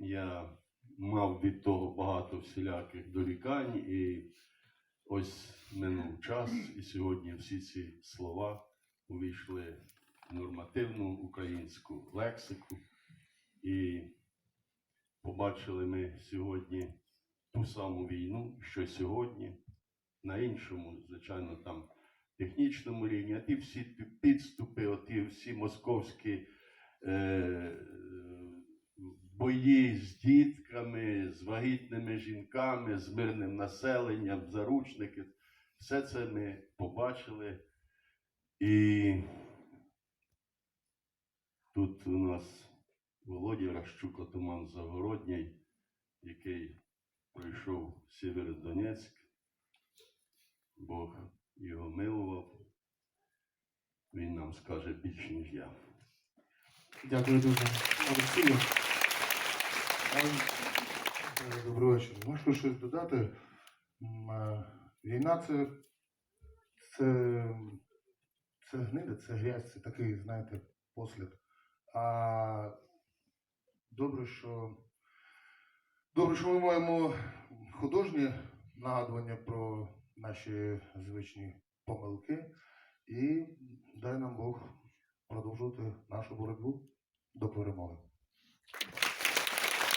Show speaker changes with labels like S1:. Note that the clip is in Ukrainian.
S1: я мав від того багато всіляких дорікань, і ось минув час, і сьогодні всі ці слова увійшли в нормативну українську лексику. І побачили ми сьогодні ту саму війну, що сьогодні, на іншому, звичайно, там технічному рівні, а ті всі підступи, оті всі московські е, бої з дітками, з вагітними жінками, з мирним населенням, заручники. Все це ми побачили. І тут у нас Володя Ращук Отоман Загородній, який пройшов Сєвєродонецьк. Бог його милував. Він нам скаже більше, ніж я.
S2: Дякую дуже. Олексію. Добрий вечір. Можу щось додати. Е, Війна це, це, це гнида, це грязь, це такий, знаєте, послід. А добре, що добре, що ми маємо художнє нагадування про наші звичні помилки. І дай нам Бог продовжувати нашу боротьбу до перемоги.